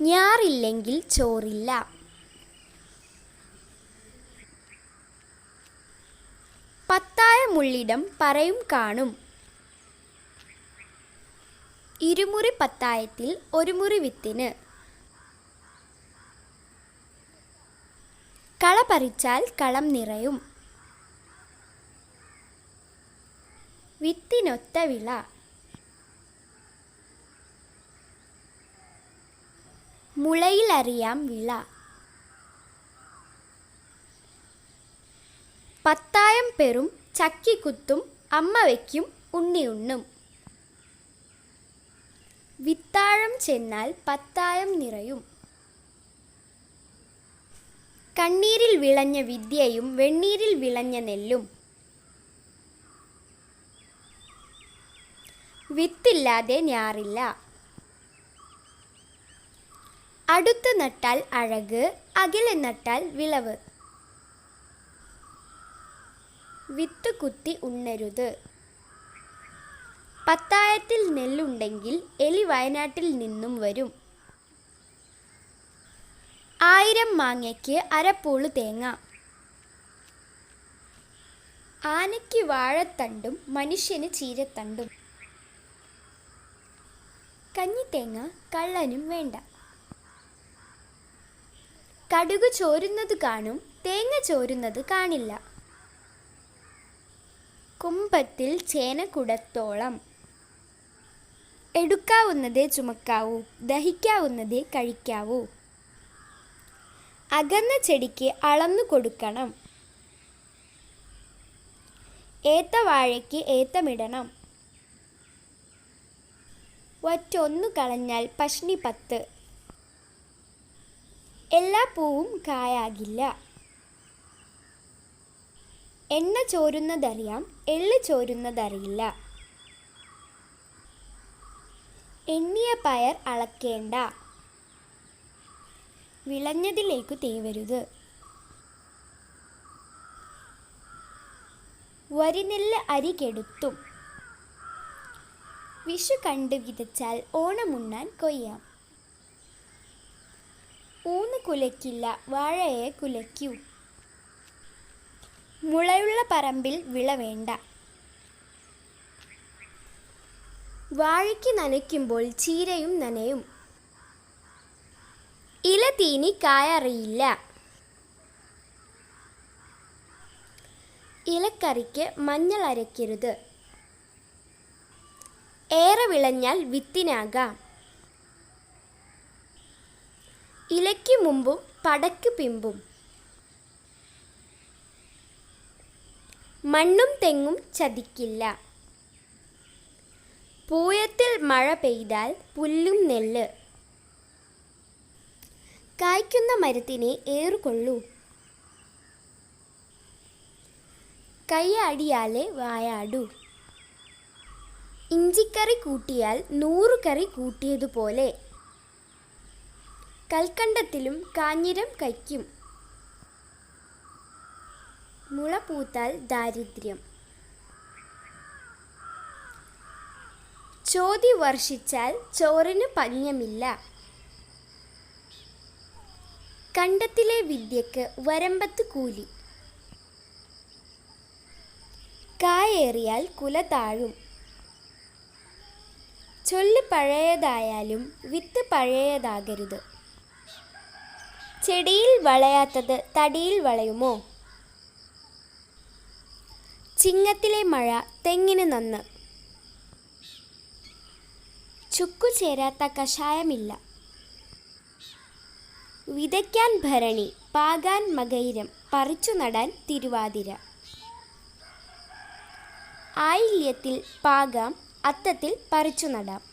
ഞാറില്ലെങ്കിൽ ചോറില്ല. പത്തായ മുള്ളിടം പറയും കാണും. ഇരുമുറി പത്തായത്തിൽ ഒരു മുറി വിത്തിന്. കള പറിച്ചാൽ കളം നിറയും. വിത്തിനൊത്ത വിള. മുളയിലറിയാം വിള. പത്തായം പെറും ചക്കിക്കുത്തും അമ്മ വയ്ക്കും ഉണ്ണിയുണ്ണും വിത്താഴം ചെന്നാൽ പത്തായം നിറയും. കണ്ണീരിൽ വിളഞ്ഞ വിദ്യയും വെണ്ണീരിൽ വിളഞ്ഞ നെല്ലും. വിത്തില്ലാതെ ഞാറില്ല. അടുത്ത് നട്ടാൽ അഴക് അകലെ നട്ടാൽ വിളവ്. വിത്ത് കുത്തി ഉണ്ണരുത്. പത്തായത്തിൽ നെല്ലുണ്ടെങ്കിൽ എലി വയനാട്ടിൽ നിന്നും വരും. ആയിരം മാങ്ങയ്ക്ക് അരപ്പൂൾ തേങ്ങ. ആനയ്ക്ക് വാഴത്തണ്ടും മനുഷ്യന് ചീരത്തണ്ടും. കഞ്ഞിത്തേങ്ങ കള്ളനും വേണ്ട. കടുക് ചോരുന്നത് കാണും തേങ്ങ ചോരുന്നത് കാണില്ല. കുമ്പത്തിൽ ചേന കുടത്തോളം എടുക്കാവുന്നതേ ചുമക്കാവൂ ദഹിക്കാവുന്നതേ കഴിക്കാവൂ. അകന്ന ചെടിക്ക് അളന്നു കൊടുക്കണം. ഏത്ത വാഴയ്ക്ക് ഏത്തമിടണം. ഒറ്റൊന്നു കളഞ്ഞാൽ പഷ്ണി പത്ത്. എല്ലാ പൂവും കായാകില്ല. എണ്ണ ചോരുന്നതറിയാം എള്ള് ചോരുന്നതറിയില്ല. എണ്ണിയ പയർ അളക്കേണ്ട. വിളഞ്ഞതിലേക്കു തേവരുത്. വരിനെല്ല് അരി കെടുത്തും. വിഷു കണ്ടു വിതച്ചാൽ ഓണമുണ്ണാൻ കൊയ്യാം. കുലയ്ക്കില്ല. വാഴയെ കുലയ്ക്കൂ. മുളയുള്ള പറമ്പിൽ വിള വേണ്ട. വാഴയ്ക്ക് നനയ്ക്കുമ്പോൾ ചീരയും നനയും. ഇല തീനി കായറിയില്ല. ഇലക്കറിക്ക് മഞ്ഞൾ അരയ്ക്കരുത്. ഏറെ വിളഞ്ഞാൽ വിത്തിനാകാം. മുമ്പും പടക്ക് പിമ്പും. മണ്ണും തെങ്ങും ചതിക്കില്ല. പൂയത്തിൽ മഴ പെയ്താൽ പുല്ലും നെല്ല്. കായ്ക്കുന്ന മരത്തിനെ ഏറുകൊള്ളൂ. കൈയാടിയാലെ വായാടൂ. ഇഞ്ചിക്കറി കൂട്ടിയാൽ നൂറുകറി കൂട്ടിയതുപോലെ. കൽക്കണ്ടത്തിലും കാഞ്ഞിരം കയ്ക്കും മുള പൂത്താൽ ദാരിദ്ര്യം. ചോതി വർഷിച്ചാൽ ചോറിന് പഞ്ഞമില്ല. കണ്ടത്തിലെ വിദ്യക്ക് വരമ്പത്ത് കൂലി. കായേറിയാൽ കുല താഴും. ചൊല്ല് പഴയതായാലും വിത്ത് പഴയതാകരുത്. ചെടിയിൽ വളയാത്തത് തടിയിൽ വളയുമോ? ചിങ്ങത്തിലെ മഴ തെങ്ങിന് നന്ന്. ചുക്കു ചേരാത്ത കഷായമില്ല. വിതയ്ക്കാൻ ഭരണി പാകാൻ മകൈരം പറിച്ചു നടാൻ തിരുവാതിര. ആയില്യത്തിൽ പാകാം അത്തത്തിൽ പറിച്ചു നടാം.